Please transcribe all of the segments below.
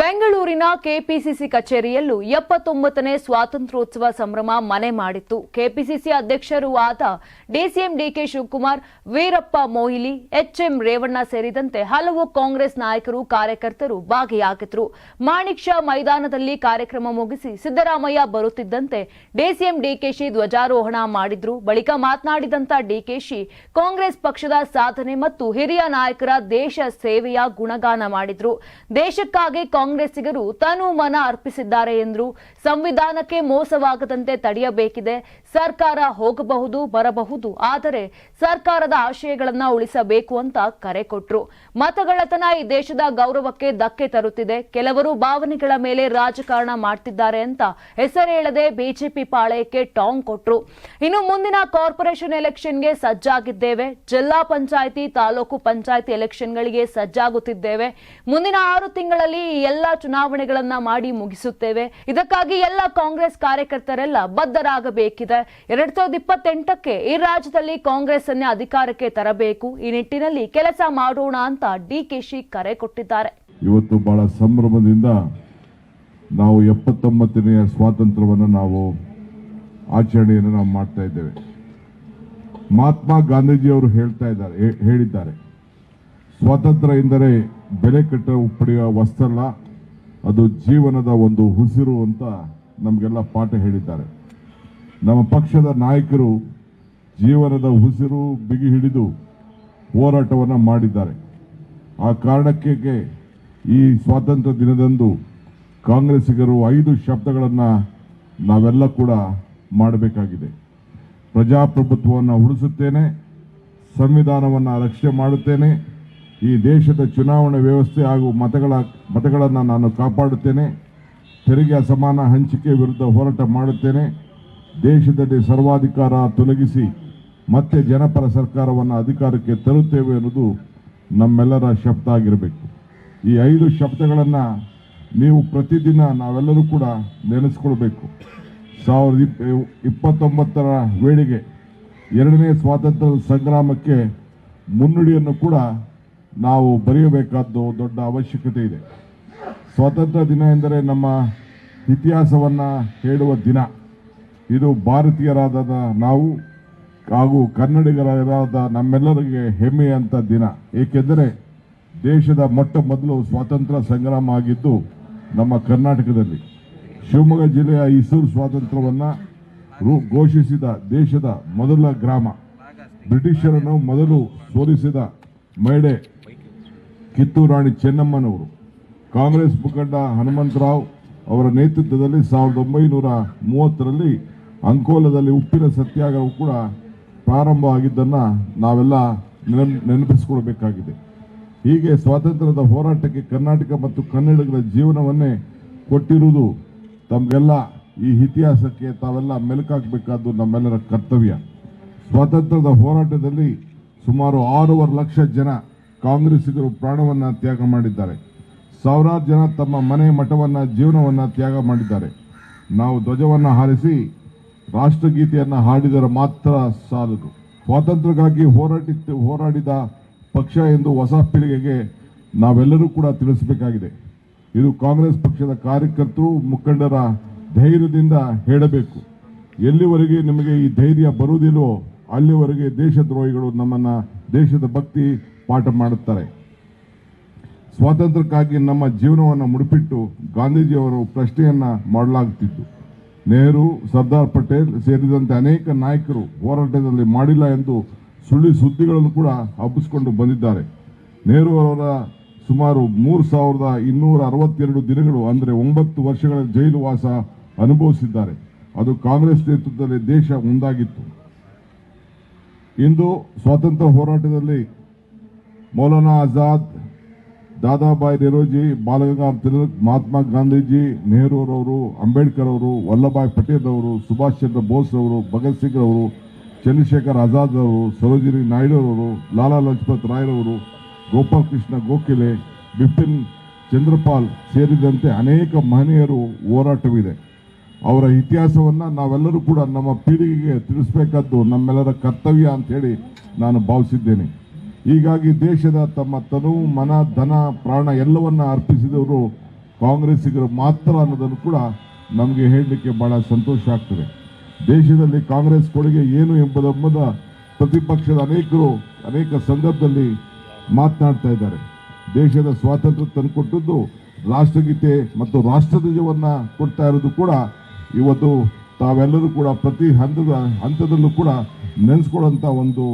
ಬೆಂಗಳೂರಿನ ಕೆಪಿಸಿಸಿ ಕಚೇರಿಯಲ್ಲೂ ಎಪ್ಪತ್ತೊಂಬತ್ತನೇ ಸ್ವಾತಂತ್ರ್ಯೋತ್ಸವ ಸಂಭ್ರಮ ಮನೆ ಮಾಡಿತ್ತು. ಕೆಪಿಸಿಸಿ ಅಧ್ಯಕ್ಷರೂ ಆದ DCM DK Shivakumar, Veerappa Moily HM Revanna ಸೇರಿದಂತೆ ಹಲವು ಕಾಂಗ್ರೆಸ್ ನಾಯಕರು, ಕಾರ್ಯಕರ್ತರು ಭಾಗಿಯಾಗಿದ್ರು. ಮಾಣಿಕ್ ಶಾ ಮೈದಾನದಲ್ಲಿ ಕಾರ್ಯಕ್ರಮ ಮುಗಿಸಿ ಸಿದ್ದರಾಮಯ್ಯ ಬರುತ್ತಿದ್ದಂತೆ ಡಿಸಿಎಂ ಡಿಕೆಶಿ ಧ್ವಜಾರೋಹಣ ಮಾಡಿದ್ರು. ಬಳಿಕ ಮಾತನಾಡಿದಂತ ಡಿಕೆಶಿ ಕಾಂಗ್ರೆಸ್ ಪಕ್ಷದ ಸಾಧನೆ ಮತ್ತು ಹಿರಿಯ ನಾಯಕರ ದೇಶ ಸೇವೆಯ ಗುಣಗಾನ ಮಾಡಿದ್ರು. ದೇಶಕ್ಕಾಗಿ ಕಾಂಗ್ರೆಸ್ಸಿಗರು ತನು ಮನ ಅರ್ಪಿಸಿದ್ದಾರೆ ಎಂದರು. ಸಂವಿಧಾನಕ್ಕೆ ಮೋಸವಾಗದಂತೆ ತಡೆಯಬೇಕಿದೆ. ಸರ್ಕಾರ ಹೋಗಬಹುದು, ಬರಬಹುದು, ಆದರೆ ಸರ್ಕಾರದ ಆಶಯಗಳನ್ನು ಉಳಿಸಬೇಕು ಅಂತ ಕರೆ ಕೊಟ್ರು. ಮತಗಳತನ ಈ ದೇಶದ ಗೌರವಕ್ಕೆ ಧಕ್ಕೆ ತರುತ್ತಿದೆ. ಕೆಲವರು ಭಾವನೆಗಳ ಮೇಲೆ ರಾಜಕಾರಣ ಮಾಡ್ತಿದ್ದಾರೆ ಅಂತ ಹೆಸರೇಳದೆ ಬಿಜೆಪಿ ಪಾಳಯಕ್ಕೆ ಟಾಂಗ್ ಕೊಟ್ರು. ಇನ್ನು ಮುಂದಿನ ಕಾರ್ಪೊರೇಷನ್ ಎಲೆಕ್ಷನ್ಗೆ ಸಜ್ಜಾಗಿದ್ದೇವೆ. ಜಿಲ್ಲಾ ಪಂಚಾಯಿತಿ, ತಾಲೂಕು ಪಂಚಾಯಿತಿ ಎಲೆಕ್ಷನ್ಗಳಿಗೆ ಸಜ್ಜಾಗುತ್ತಿದ್ದೇವೆ. ಮುಂದಿನ ಆರು ತಿಂಗಳಲ್ಲಿ ಎಲ್ಲ ಚುನಾವಣೆಗಳನ್ನ ಮಾಡಿ ಮುಗಿಸುತ್ತೇವೆ. ಇದಕ್ಕಾಗಿ ಎಲ್ಲ ಕಾಂಗ್ರೆಸ್ ಕಾರ್ಯಕರ್ತರೆಲ್ಲ ಬದ್ಧರಾಗಬೇಕಿದೆ. ಎರಡ್ ಸಾವಿರದ ಇಪ್ಪತ್ತೆಂಟಕ್ಕೆ ಈ ರಾಜ್ಯದಲ್ಲಿ ಕಾಂಗ್ರೆಸ್ ಅನ್ನೇ ಅಧಿಕಾರಕ್ಕೆ ತರಬೇಕು. ಈ ನಿಟ್ಟಿನಲ್ಲಿ ಕೆಲಸ ಮಾಡೋಣ ಅಂತ ಡಿ ಕೆ ಶಿ ಕರೆ ಕೊಟ್ಟಿದ್ದಾರೆ. ಇವತ್ತು ಬಹಳ ಸಂಭ್ರಮದಿಂದ ನಾವು ಎಪ್ಪತ್ತೊಂಬತ್ತನೆಯ ಸ್ವಾತಂತ್ರ್ಯವನ್ನು ನಾವು ಆಚರಣೆಯನ್ನು ನಾವು ಮಾಡ್ತಾ ಇದ್ದೇವೆ. ಮಹಾತ್ಮ ಗಾಂಧೀಜಿಯವರು ಹೇಳ್ತಾ ಇದ್ದಾರೆ ಹೇಳಿದ್ದಾರೆ. ಸ್ವಾತಂತ್ರ್ಯ ಎಂದರೆ ಬೆಲೆ ಕಟ್ಟ ಪಡೆಯುವ ವಸ್ತಲ್ಲ ಅದು ಜೀವನದ ಒಂದು ಉಸಿರು ಅಂತ ನಮಗೆಲ್ಲ ಪಾಠ ಹೇಳಿದ್ದಾರೆ. ನಮ್ಮ ಪಕ್ಷದ ನಾಯಕರು ಜೀವನದ ಉಸಿರು ಬಿಗಿ ಹಿಡಿದು ಹೋರಾಟವನ್ನು ಮಾಡಿದ್ದಾರೆ. ಆ ಕಾರಣಕ್ಕೆ ಈ ಸ್ವಾತಂತ್ರ್ಯ ದಿನದಂದು ಕಾಂಗ್ರೆಸ್ಸಿಗರು ಐದು ಶಬ್ದಗಳನ್ನು ನಾವೆಲ್ಲ ಕೂಡ ಮಾಡಬೇಕಾಗಿದೆ. ಪ್ರಜಾಪ್ರಭುತ್ವವನ್ನು ಉಳಿಸುತ್ತೇನೆ, ಸಂವಿಧಾನವನ್ನು ರಕ್ಷಣೆ ಮಾಡುತ್ತೇನೆ, ಈ ದೇಶದ ಚುನಾವಣೆ ವ್ಯವಸ್ಥೆ ಹಾಗೂ ಮತಗಳ, ಮತಗಳನ್ನು ನಾನು ಕಾಪಾಡುತ್ತೇನೆ, ತೆರಿಗೆ ಅಸಮಾನ ಹಂಚಿಕೆ ವಿರುದ್ಧ ಹೋರಾಟ ಮಾಡುತ್ತೇನೆ ದೇಶದಲ್ಲಿ ಸರ್ವಾಧಿಕಾರ ತೊಲಗಿಸಿ ಮತ್ತೆ ಜನಪರ ಸರ್ಕಾರವನ್ನು ಅಧಿಕಾರಕ್ಕೆ ತರುತ್ತೇವೆ ಅನ್ನೋದು ನಮ್ಮೆಲ್ಲರ ಶಬ್ದ ಆಗಿರಬೇಕು ಈ ಐದು ಶಬ್ದಗಳನ್ನು ನೀವು ಪ್ರತಿದಿನ ನಾವೆಲ್ಲರೂ ಕೂಡ ನೆನೆಸ್ಕೊಳ್ಬೇಕು. ಸಾವಿರದ ಇಪ್ಪ ಇಪ್ಪತ್ತೊಂಬತ್ತರ ವೇಳೆಗೆ ಎರಡನೇ ಸ್ವಾತಂತ್ರ್ಯ ಸಂಗ್ರಾಮಕ್ಕೆ ಮುನ್ನುಡಿಯನ್ನು ಕೂಡ ನಾವು ಬರೆಯಬೇಕಾದ್ದು ದೊಡ್ಡ ಅವಶ್ಯಕತೆ ಇದೆ. ಸ್ವಾತಂತ್ರ್ಯ ದಿನ ಎಂದರೆ ನಮ್ಮ ಇತಿಹಾಸವನ್ನು ಹೇಳುವ ದಿನ. ಇದು ಭಾರತೀಯರಾದ ನಾವು ಹಾಗೂ ಕನ್ನಡಿಗರಾದ ನಮ್ಮೆಲ್ಲರಿಗೆ ಹೆಮ್ಮೆಯಂತ ದಿನ. ಏಕೆಂದರೆ ದೇಶದ ಮೊಟ್ಟ ಮೊದಲು ಸ್ವಾತಂತ್ರ್ಯ ಸಂಗ್ರಾಮ ಆಗಿದ್ದು ನಮ್ಮ ಕರ್ನಾಟಕದಲ್ಲಿ. ಶಿವಮೊಗ್ಗ ಜಿಲ್ಲೆಯ ಇಸೂರು ಸ್ವಾತಂತ್ರ್ಯವನ್ನು ರು- ಘೋಷಿಸಿದ ದೇಶದ ಮೊದಲ ಗ್ರಾಮ. ಬ್ರಿಟಿಷರನ್ನು ಮೊದಲು ಸೋಲಿಸಿದ ಮಹಿಳೆ ಕಿತ್ತೂರು ರಾಣಿ ಚೆನ್ನಮ್ಮನವರು. ಕಾಂಗ್ರೆಸ್ ಮುಖಂಡ ಹನುಮಂತರಾವ್ ಅವರ ನೇತೃತ್ವದಲ್ಲಿ ಸಾವಿರದ ಒಂಬೈನೂರ ಮೂವತ್ತರಲ್ಲಿ ಅಂಕೋಲದಲ್ಲಿ ಉಪ್ಪಿನ ಸತ್ಯಾಗ್ರಹ ಕೂಡ ಪ್ರಾರಂಭ ಆಗಿದ್ದನ್ನು ನಾವೆಲ್ಲ ನೆನಪಿಸಿಕೊಳ್ಬೇಕಾಗಿದೆ ಹೀಗೆ ಸ್ವಾತಂತ್ರ್ಯದ ಹೋರಾಟಕ್ಕೆ ಕರ್ನಾಟಕ ಮತ್ತು ಕನ್ನಡಿಗರ ಜೀವನವನ್ನೇ ಕೊಟ್ಟಿರುವುದು ತಮಗೆಲ್ಲ ಈ ಇತಿಹಾಸಕ್ಕೆ ತಾವೆಲ್ಲ ಮೆಲುಕಾಕಬೇಕಾದ್ದು ನಮ್ಮೆಲ್ಲರ ಕರ್ತವ್ಯ. ಸ್ವಾತಂತ್ರ್ಯದ ಹೋರಾಟದಲ್ಲಿ ಸುಮಾರು ಆರೂವರೆ ಲಕ್ಷ ಜನ ಕಾಂಗ್ರೆಸ್ಸಿಗರು ಪ್ರಾಣವನ್ನು ತ್ಯಾಗ ಮಾಡಿದ್ದಾರೆ. ಸಾವಿರಾರು ಜನ ತಮ್ಮ ಮನೆ ಮಠವನ್ನು, ಜೀವನವನ್ನು ತ್ಯಾಗ ಮಾಡಿದ್ದಾರೆ. ನಾವು ಧ್ವಜವನ್ನು ಹಾರಿಸಿ ರಾಷ್ಟ್ರಗೀತೆಯನ್ನು ಹಾಡಿದರೆ ಮಾತ್ರ ಸಾಲದು. ಸ್ವಾತಂತ್ರ್ಯಕ್ಕಾಗಿ ಹೋರಾಟಿ, ಹೋರಾಡಿದ ಪಕ್ಷ ಎಂದು ಹೊಸ ಪೀಳಿಗೆಗೆ ನಾವೆಲ್ಲರೂ ಕೂಡ ತಿಳಿಸಬೇಕಾಗಿದೆ. ಇದು ಕಾಂಗ್ರೆಸ್ ಪಕ್ಷದ ಕಾರ್ಯಕರ್ತರು, ಮುಖಂಡರ ಧೈರ್ಯದಿಂದ ಹೇಳಬೇಕು. ಎಲ್ಲಿವರೆಗೆ ನಿಮಗೆ ಈ ಧೈರ್ಯ ಬರುವುದಿಲ್ಲವೋ ಅಲ್ಲಿವರೆಗೆ ದೇಶದ್ರೋಹಿಗಳು ನಮ್ಮನ್ನ ದೇಶದ ಭಕ್ತಿ ಪಾಠ ಮಾಡುತ್ತಾರೆ. ಸ್ವಾತಂತ್ರ್ಯಕ್ಕಾಗಿ ನಮ್ಮ ಜೀವನವನ್ನು ಮುಡಿಪಿಟ್ಟು ಗಾಂಧೀಜಿಯವರು ಪ್ರಶ್ನೆಯನ್ನ ಮಾಡಲಾಗುತ್ತಿತ್ತು ನೆಹರು, ಸರ್ದಾರ್ ಪಟೇಲ್ ಸೇರಿದಂತೆ ಅನೇಕ ನಾಯಕರು ಹೋರಾಟದಲ್ಲಿ ಮಾಡಿಲ್ಲ ಎಂದು ಸುಳ್ಳು ಸುದ್ದಿಗಳನ್ನು ಕೂಡ ಹಬ್ಬಿಸಿಕೊಂಡು ಬಂದಿದ್ದಾರೆ. ನೆಹರು ಅವರ ಸುಮಾರು ಮೂರು ಸಾವಿರದ ಇನ್ನೂರ ಅರವತ್ತೆರಡು ದಿನಗಳು, ಅಂದರೆ ಒಂಬತ್ತು ವರ್ಷಗಳ ಜೈಲು ವಾಸ ಅನುಭವಿಸಿದ್ದಾರೆ. ಅದು ಕಾಂಗ್ರೆಸ್ ನೇತೃತ್ವದಲ್ಲಿ ದೇಶ ಮುಂದಾಗಿತ್ತು. ಇಂದು ಸ್ವಾತಂತ್ರ್ಯ ಹೋರಾಟದಲ್ಲಿ ಮೌಲಾನಾ ಆಜಾದ್ ದಾದಾಬಾಯಿ ನೆರೋಜಿ ಬಾಲಗಂಗಾಧರ್ ತಿಲಕ್, ಮಹಾತ್ಮ ಗಾಂಧೀಜಿ ನೆಹರೂರವರು ಅಂಬೇಡ್ಕರ್ ಅವರು ವಲ್ಲಭಾಯ್ ಪಟೇಲ್ ಅವರು, ಸುಭಾಷ್ ಚಂದ್ರ ಬೋಸ್ ಅವರು, ಭಗತ್ ಸಿಂಗ್ ಅವರು, ಚಂದ್ರಶೇಖರ್ ಆಜಾದ್ ಅವರು, ಸರೋಜಿನಿ ನಾಯ್ಡು ಅವರು, ಲಾಲಾ ಲಜಪತ್ ರಾಯ್ರವರು ಗೋಪಾಲಕೃಷ್ಣ ಗೋಖಲೆ, ಬಿಪಿನ್ ಚಂದ್ರಪಾಲ್ ಸೇರಿದಂತೆ ಅನೇಕ ಮಹನೀಯರು ಹೋರಾಟವಿದೆ. ಅವರ ಇತಿಹಾಸವನ್ನು ನಾವೆಲ್ಲರೂ ಕೂಡ ನಮ್ಮ ಪೀಳಿಗೆಗೆ ತಿಳಿಸಬೇಕಾದ್ದು ನಮ್ಮೆಲ್ಲರ ಕರ್ತವ್ಯ ಅಂತ ಹೇಳಿ ನಾನು ಭಾವಿಸಿದ್ದೇನೆ. ಹೀಗಾಗಿ ದೇಶದ ತಮ್ಮ ತನು, ಮನ, ಧನ, ಪ್ರಾಣ ಎಲ್ಲವನ್ನ ಅರ್ಪಿಸಿದವರು ಕಾಂಗ್ರೆಸ್ಸಿಗರು ಮಾತ್ರ ಅನ್ನೋದನ್ನು ಕೂಡ ನಮಗೆ ಹೇಳಲಿಕ್ಕೆ ಬಹಳ ಸಂತೋಷ ಆಗ್ತದೆ. ದೇಶದಲ್ಲಿ ಕಾಂಗ್ರೆಸ್ ಕೊಡುಗೆ ಏನು ಎಂಬುದೆಂಬುದ ಪ್ರತಿಪಕ್ಷದ ಅನೇಕರು, ಅನೇಕ ಸಂದರ್ಭದಲ್ಲಿ ಮಾತನಾಡ್ತಾ ಇದ್ದಾರೆ. ದೇಶದ ಸ್ವಾತಂತ್ರ್ಯ ತಂದುಕೊಟ್ಟದ್ದು ರಾಷ್ಟ್ರಗೀತೆ ಮತ್ತು ರಾಷ್ಟ್ರಧ್ವಜವನ್ನ ಕೊಡ್ತಾ ಇರೋದು ಕೂಡ ಇವತ್ತು ತಾವೆಲ್ಲರೂ ಕೂಡ ಪ್ರತಿ ಹಂತದ, ಹಂತದಲ್ಲೂ ಕೂಡ ನೆನೆಸ್ಕೊಳ್ಳೋಂಥ ಒಂದು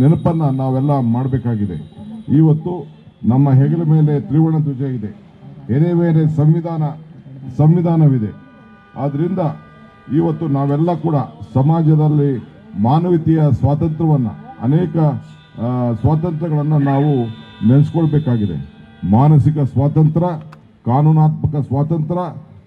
ನೆನಪನ್ನ ನಾವೆಲ್ಲ ಮಾಡಬೇಕಾಗಿದೆ. ಇವತ್ತು ನಮ್ಮ ಹೆಗಲ ಮೇಲೆ ತ್ರಿವರ್ಣ ಧ್ವಜ ಇದೆ. ಬೇರೆ ಬೇರೆ ಸಂವಿಧಾನ, ಸಂವಿಧಾನವಿದೆ. ಆದ್ದರಿಂದ ಇವತ್ತು ನಾವೆಲ್ಲ ಕೂಡ ಸಮಾಜದಲ್ಲಿ ಮಾನವೀಯತೆಯ ಸ್ವಾತಂತ್ರ್ಯವನ್ನ, ಅನೇಕ ಸ್ವಾತಂತ್ರ್ಯಗಳನ್ನು ನಾವು ನೆನೆಸ್ಕೊಳ್ಬೇಕಾಗಿದೆ. ಮಾನಸಿಕ ಸ್ವಾತಂತ್ರ್ಯ ಕಾನೂನಾತ್ಮಕ ಸ್ವಾತಂತ್ರ್ಯ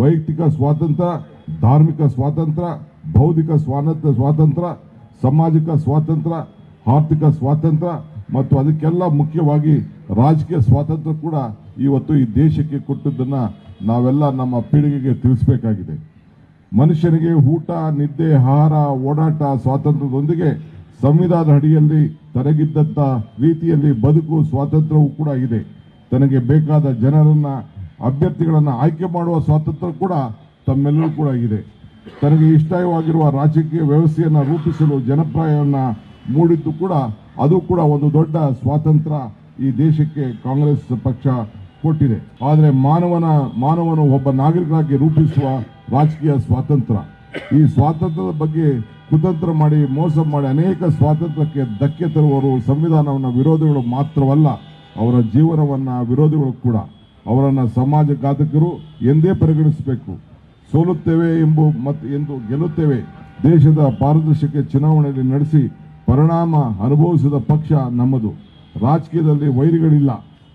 ವೈಯಕ್ತಿಕ ಸ್ವಾತಂತ್ರ್ಯ ಧಾರ್ಮಿಕ ಸ್ವಾತಂತ್ರ್ಯ ಬೌದ್ಧಿಕ ಸ್ವಾತಂತ್ರ್ಯ ಸಾಮಾಜಿಕ ಸ್ವಾತಂತ್ರ್ಯ ಆರ್ಥಿಕ ಸ್ವಾತಂತ್ರ್ಯ ಮತ್ತು ಅದಕ್ಕೆಲ್ಲ ಮುಖ್ಯವಾಗಿ ರಾಜಕೀಯ ಸ್ವಾತಂತ್ರ್ಯ ಕೂಡ ಇವತ್ತು ಈ ದೇಶಕ್ಕೆ ಕೊಟ್ಟದ್ದನ್ನು ನಾವೆಲ್ಲ ನಮ್ಮ ಪೀಳಿಗೆಗೆ ತಿಳಿಸಬೇಕಾಗಿದೆ. ಮನುಷ್ಯನಿಗೆ ಊಟ, ನಿದ್ದೆ, ಆಹಾರ, ಓಡಾಟ, ಸ್ವಾತಂತ್ರ್ಯದೊಂದಿಗೆ ಸಂವಿಧಾನದ ಅಡಿಯಲ್ಲಿ ತನಗಿದ್ದಂಥ ರೀತಿಯಲ್ಲಿ ಬದುಕು, ಸ್ವಾತಂತ್ರ್ಯವೂ ಕೂಡ ಇದೆ. ತನಗೆ ಬೇಕಾದ ಜನರನ್ನು, ಅಭ್ಯರ್ಥಿಗಳನ್ನು ಆಯ್ಕೆ ಮಾಡುವ ಸ್ವಾತಂತ್ರ್ಯ ಕೂಡ ತಮ್ಮೆಲ್ಲರೂ ಕೂಡ ಇದೆ. ತನಗೆ ಇಷ್ಟವಾಗಿರುವ ರಾಜಕೀಯ ವ್ಯವಸ್ಥೆಯನ್ನು ರೂಪಿಸಲು ಜನಪ್ರಾಯವನ್ನ ಮೂಡಿದ್ದು ಕೂಡ ಅದು ಕೂಡ ಒಂದು ದೊಡ್ಡ ಸ್ವಾತಂತ್ರ್ಯ ಈ ದೇಶಕ್ಕೆ ಕಾಂಗ್ರೆಸ್ ಪಕ್ಷ ಕೊಟ್ಟಿದೆ. ಆದರೆ ಮಾನವನ, ಮಾನವನು ಒಬ್ಬ ನಾಗರಿಕನಾಗಿ ರೂಪಿಸುವ ರಾಜಕೀಯ ಸ್ವಾತಂತ್ರ್ಯ. ಈ ಸ್ವಾತಂತ್ರ್ಯದ ಬಗ್ಗೆ ಕುತಂತ್ರ ಮಾಡಿ, ಮೋಸ ಮಾಡಿ ಅನೇಕ ಸ್ವಾತಂತ್ರ್ಯಕ್ಕೆ ಧಕ್ಕೆ ತರುವವರು ಸಂವಿಧಾನವನ್ನು ವಿರೋಧಿಗಳು ಮಾತ್ರವಲ್ಲ, ಅವರ ಜೀವನವನ್ನ ವಿರೋಧಿಗಳು ಕೂಡ. ಅವರನ್ನು ಸಮಾಜ ಘಾತಕರು ಎಂದೇ ಪರಿಗಣಿಸಬೇಕು. ಸೋಲುತ್ತೇವೆ ಎಂಬು ಮತ್ತು ಎಂದು ಗೆಲ್ಲುತ್ತೇವೆ. ದೇಶದ ಪಾರದರ್ಶಕ ಚುನಾವಣೆಯಲ್ಲಿ ನಡೆಸಿ ಪರಿಣಾಮ ಅನುಭವಿಸಿದ ಪಕ್ಷ ನಮ್ಮದು. ರಾಜಕೀಯದಲ್ಲಿ ವೈರಿಗಳಿಲ್ಲ.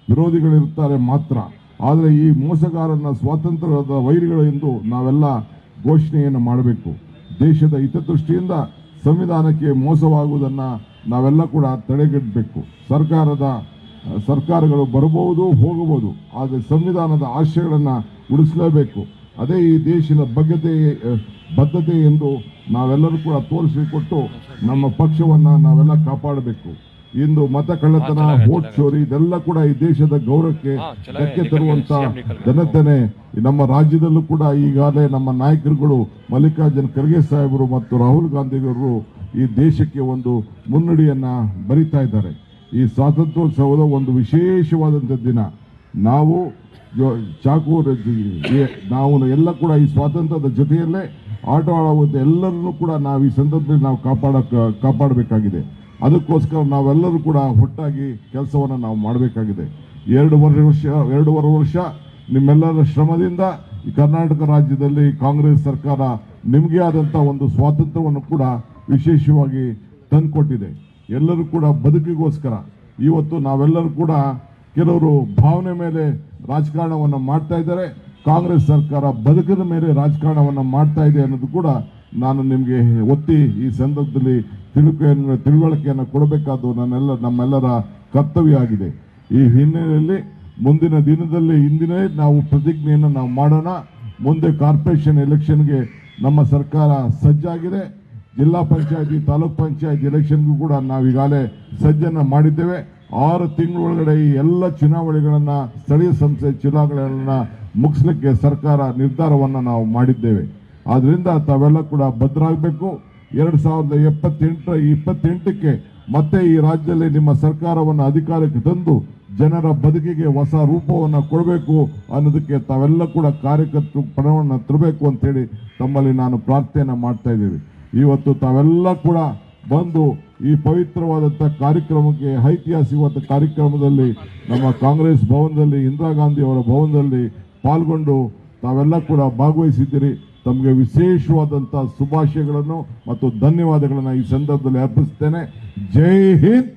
ವಿರೋಧಿಗಳಿರುತ್ತಾರೆ ಮಾತ್ರ. ಆದರೆ ಈ ಮೋಸಗಾರನ ಸ್ವಾತಂತ್ರ್ಯದ ವೈರಿಗಳು ಎಂದು ನಾವೆಲ್ಲ ಘೋಷಣೆಯನ್ನು ಮಾಡಬೇಕು. ದೇಶದ ಹಿತದೃಷ್ಟಿಯಿಂದ ಸಂವಿಧಾನಕ್ಕೆ ಮೋಸವಾಗುವುದನ್ನು ನಾವೆಲ್ಲ ಕೂಡ ತಡೆಗಟ್ಟಬೇಕು. ಸರ್ಕಾರದ, ಸರ್ಕಾರಗಳು ಬರಬಹುದು, ಹೋಗಬಹುದು. ಆದರೆ ಸಂವಿಧಾನದ ಆಶಯಗಳನ್ನು ಉಳಿಸಲೇಬೇಕು. ಅದೇ ಈ ದೇಶದ ಬಗ್ಗತೆ ಬದ್ಧತೆ ಎಂದು ನಾವೆಲ್ಲರೂ ಕೂಡ ತೋರಿಸಿಕೊಟ್ಟು ನಮ್ಮ ಪಕ್ಷವನ್ನ ನಾವೆಲ್ಲ ಕಾಪಾಡಬೇಕು. ಇಂದು ಮತ ಕಳ್ಳತನ ವೋಟ್ ಚೋರಿ ಇದೆಲ್ಲ ಕೂಡ ಈ ದೇಶದ ಗೌರವಕ್ಕೆ ಧಕ್ಕೆ ತರುವಂತ ಜನತನೆ. ನಮ್ಮ ರಾಜ್ಯದಲ್ಲೂ ಕೂಡ ಈಗಾಗಲೇ ನಮ್ಮ ನಾಯಕರುಗಳು ಮಲ್ಲಿಕಾರ್ಜುನ್ ಖರ್ಗೆ ಸಾಹೇಬರು ಮತ್ತು ರಾಹುಲ್ ಗಾಂಧಿಯವರು ಈ ದೇಶಕ್ಕೆ ಒಂದು ಮುನ್ನಡಿಯನ್ನ ಬರಿತಾ ಇದ್ದಾರೆ. ಈ ಸ್ವಾತಂತ್ರ್ಯೋತ್ಸವದ ಒಂದು ವಿಶೇಷವಾದಂಥ ದಿನ. ನಾವು ಚಾಕು ನಾವು ಎಲ್ಲ ಕೂಡ ಈ ಸ್ವಾತಂತ್ರ್ಯದ ಜೊತೆಯಲ್ಲೇ ಆಟ ಆಡುವಂತ ಎಲ್ಲರನ್ನೂ ಕೂಡ ನಾವು ಈ ಸಂದರ್ಭದಲ್ಲಿ ನಾವು ಕಾಪಾಡ ಕಾಪಾಡಬೇಕಾಗಿದೆ. ಅದಕ್ಕೋಸ್ಕರ ನಾವೆಲ್ಲರೂ ಕೂಡ ಒಟ್ಟಾಗಿ ಕೆಲಸವನ್ನು ನಾವು ಮಾಡಬೇಕಾಗಿದೆ. ಎರಡೂವರೆ ವರ್ಷ ಎರಡೂವರೆ ವರ್ಷ ನಿಮ್ಮೆಲ್ಲರ ಶ್ರಮದಿಂದ ಈ ಕರ್ನಾಟಕ ರಾಜ್ಯದಲ್ಲಿ ಕಾಂಗ್ರೆಸ್ ಸರ್ಕಾರ ನಿಮಗೆ ಆದಂಥ ಒಂದು ಸ್ವಾತಂತ್ರ್ಯವನ್ನು ಕೂಡ ವಿಶೇಷವಾಗಿ ತಂದುಕೊಟ್ಟಿದೆ. ಎಲ್ಲರೂ ಕೂಡ ಬದುಕಿಗೋಸ್ಕರ. ಇವತ್ತು ನಾವೆಲ್ಲರೂ ಕೂಡ ಕೆಲವರು ಭಾವನೆ ಮೇಲೆ ರಾಜಕಾರಣವನ್ನು ಮಾಡ್ತಾ ಇದ್ದಾರೆ. ಕಾಂಗ್ರೆಸ್ ಸರ್ಕಾರ ಬದುಕದ ಮೇಲೆ ರಾಜಕಾರಣವನ್ನು ಮಾಡ್ತಾ ಇದೆ ಅನ್ನೋದು ಕೂಡ ನಾನು ನಿಮಗೆ ಒತ್ತಿ ಈ ಸಂದರ್ಭದಲ್ಲಿ ತಿಳುಕೆಯನ್ನು ತಿಳುವಳಿಕೆಯನ್ನು ಕೊಡಬೇಕಾದ್ದು ನನ್ನೆಲ್ಲ, ನಮ್ಮೆಲ್ಲರ ಕರ್ತವ್ಯ ಆಗಿದೆ. ಈ ಹಿನ್ನೆಲೆಯಲ್ಲಿ ಮುಂದಿನ ದಿನದಲ್ಲಿ ಇಂದಿನೇ ನಾವು ಪ್ರತಿಜ್ಞೆಯನ್ನು ನಾವು ಮಾಡೋಣ. ಮುಂದೆ ಕಾರ್ಪೊರೇಷನ್ ಎಲೆಕ್ಷನ್ಗೆ ನಮ್ಮ ಸರ್ಕಾರ ಸಜ್ಜಾಗಿದೆ. ಜಿಲ್ಲಾ ಪಂಚಾಯತಿ, ತಾಲೂಕ್ ಪಂಚಾಯತ್ ಎಲೆಕ್ಷನ್ಗೂ ಕೂಡ ನಾವು ಈಗಾಗಲೇ ಸಜ್ಜನ್ನ ಮಾಡಿದ್ದೇವೆ. ಆರು ತಿಂಗಳೊಳಗಡೆ ಈ ಎಲ್ಲ ಚುನಾವಣೆಗಳನ್ನ, ಸ್ಥಳೀಯ ಸಂಸ್ಥೆ ಚುನಾವಣೆಗಳನ್ನ ಮುಗಿಸ್ಲಿಕ್ಕೆ ಸರ್ಕಾರ ನಿರ್ಧಾರವನ್ನ ನಾವು ಮಾಡಿದ್ದೇವೆ. ಆದ್ರಿಂದ ತಾವೆಲ್ಲ ಕೂಡ ಭದ್ರಾಗಬೇಕು. ಎರಡ್ ಸಾವಿರದ ಎಪ್ಪತ್ತೆಂಟರ ಇಪ್ಪತ್ತೆಂಟಕ್ಕೆ ಮತ್ತೆ ಈ ರಾಜ್ಯದಲ್ಲಿ ನಿಮ್ಮ ಸರ್ಕಾರವನ್ನು ಅಧಿಕಾರಕ್ಕೆ ತಂದು ಜನರ ಬದುಕಿಗೆ ಹೊಸ ರೂಪವನ್ನು ಕೊಡಬೇಕು ಅನ್ನೋದಕ್ಕೆ ತಾವೆಲ್ಲ ಕೂಡ ಕಾರ್ಯಕರ್ತರು ಪಣವನ್ನು ತರಬೇಕು ಅಂತೇಳಿ ತಮ್ಮಲ್ಲಿ ನಾನು ಪ್ರಾರ್ಥನೆ ಮಾಡ್ತಾ ಇದ್ದೀವಿ. ಇವತ್ತು ತಾವೆಲ್ಲ ಕೂಡ ಬಂದು ಈ ಪವಿತ್ರವಾದಂಥ ಕಾರ್ಯಕ್ರಮಕ್ಕೆ, ಐತಿಹಾಸಿಕವಾದ ಕಾರ್ಯಕ್ರಮದಲ್ಲಿ ನಮ್ಮ ಕಾಂಗ್ರೆಸ್ ಭವನದಲ್ಲಿ, ಇಂದಿರಾ ಗಾಂಧಿ ಅವರ ಭವನದಲ್ಲಿ ಪಾಲ್ಗೊಂಡು ತಾವೆಲ್ಲ ಕೂಡ ಭಾಗವಹಿಸಿದ್ದೀರಿ. ತಮಗೆ ವಿಶೇಷವಾದಂಥ ಶುಭಾಶಯಗಳನ್ನು ಮತ್ತು ಧನ್ಯವಾದಗಳನ್ನು ಈ ಸಂದರ್ಭದಲ್ಲಿ ಅರ್ಪಿಸ್ತೇನೆ. ಜೈ ಹಿಂದ್!